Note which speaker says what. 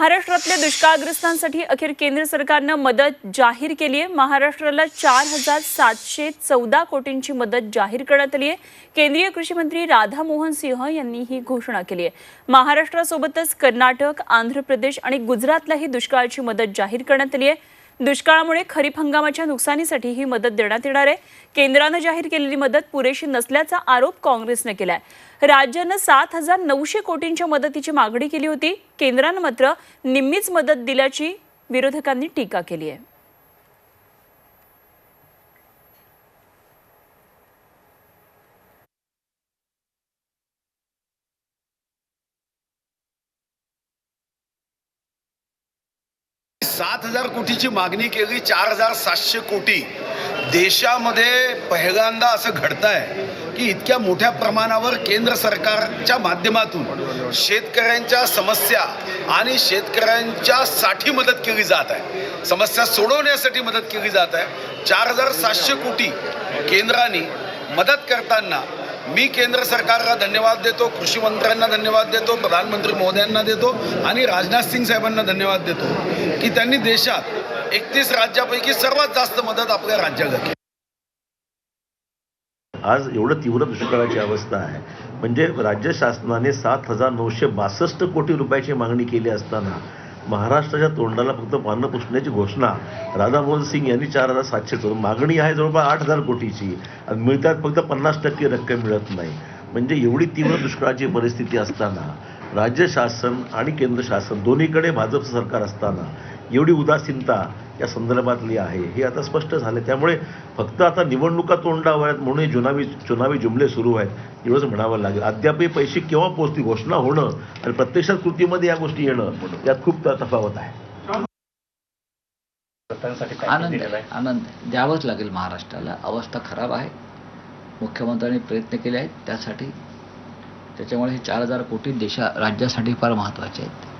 Speaker 1: महाराष्ट्रातल्या दुष्काळग्रस्तांसाठी अखेर केंद्र सरकारनं मदत जाहीर केली आहे. महाराष्ट्राला चार हजार सातशे चौदा कोटींची मदत जाहीर करण्यात आली आहे. केंद्रीय कृषी मंत्री राधामोहन सिंह यांनी ही घोषणा केली आहे. महाराष्ट्रासोबतच कर्नाटक आंध्र प्रदेश आणि गुजरातलाही दुष्काळाची मदत जाहीर करण्यात आली आहे. दुष्काळामुळे खरीप हंगामाच्या नुकसानीसाठी ही मदत देण्यात येणार आहे. केंद्रानं जाहीर केलेली मदत पुरेशी नसल्याचा आरोप काँग्रेसनं केलाय. राज्यानं सात हजार नऊशे कोटींच्या मदतीची मागणी केली होती. केंद्रानं मात्र निम्मीच मदत दिल्याची विरोधकांनी टीका केली आहे.
Speaker 2: सात हजार कोटीची मागणी केली चार हजार सातशे कोटी. देशामध्ये पहिल्यांदा असं घडत आहे की इतक्या मोठ्या प्रमाणावर केंद्र सरकारच्या माध्यमातून शेतकऱ्यांच्या समस्या आणि शेतकऱ्यांच्या साठी मदत केली जात आहे. समस्या सोडवण्यासाठी मदत केली जात आहे. चार हजार सातशे कोटी केंद्राने मदत करताना मी केंद्र सरकारला धन्यवाद देतो कृषी मंत्र्यांना धन्यवाद देतो प्रधानमंत्री मोदयांना देतो आणि राजनाथ सिंग साहेबांना धन्यवाद देतो की त्यांनी देशात एकतीस राज्यापैकी सर्वात जास्त मदत आपल्या राज्याला केली.
Speaker 3: आज एवढं तीव्र दुष्काळाची अवस्था आहे. म्हणजे राज्य शासनाने सात हजार नऊशे बासष्ट कोटी रुपयाची मागणी केली असताना महाराष्ट्राच्या तोंडाला फक्त पानं पुसण्याची घोषणा. राधामोहन सिंग यांनी चार हजार सातशे करून मागणी आहे जवळपास आठ हजार कोटीची. आणि मिळतात फक्त पन्नास टक्के रक्कम मिळत नाही. म्हणजे एवढी तीव्र दुष्काळाची परिस्थिती असताना राज्य शासन आणि केंद्र शासन दोन्हीकडे भाजपचं सरकार असताना एवढी उदासीनता या संदर्भातली आहे. हे आता स्पष्ट झालं. त्यामुळे फक्त आता निवडणुका तोंडावर आहेत म्हणून जुनावी चुनावी जुमले सुरू आहेत. एवढंच म्हणावं लागेल. अद्यापही पैसे केव्हा पोहोचतील घोषणा होणं आणि प्रत्यक्षात कृतीमध्ये या गोष्टी येणं यात खूप तफावत आहे.
Speaker 4: आनंद आहे, आनंद. द्यावंच लागेल महाराष्ट्राला. अवस्था खराब आहे. मुख्यमंत्र्यांनी प्रयत्न केले आहेत. त्यासाठी त्याच्यामुळे हे चार हजार कोटी देशा राज्यासाठी फार महत्त्वाचे आहेत.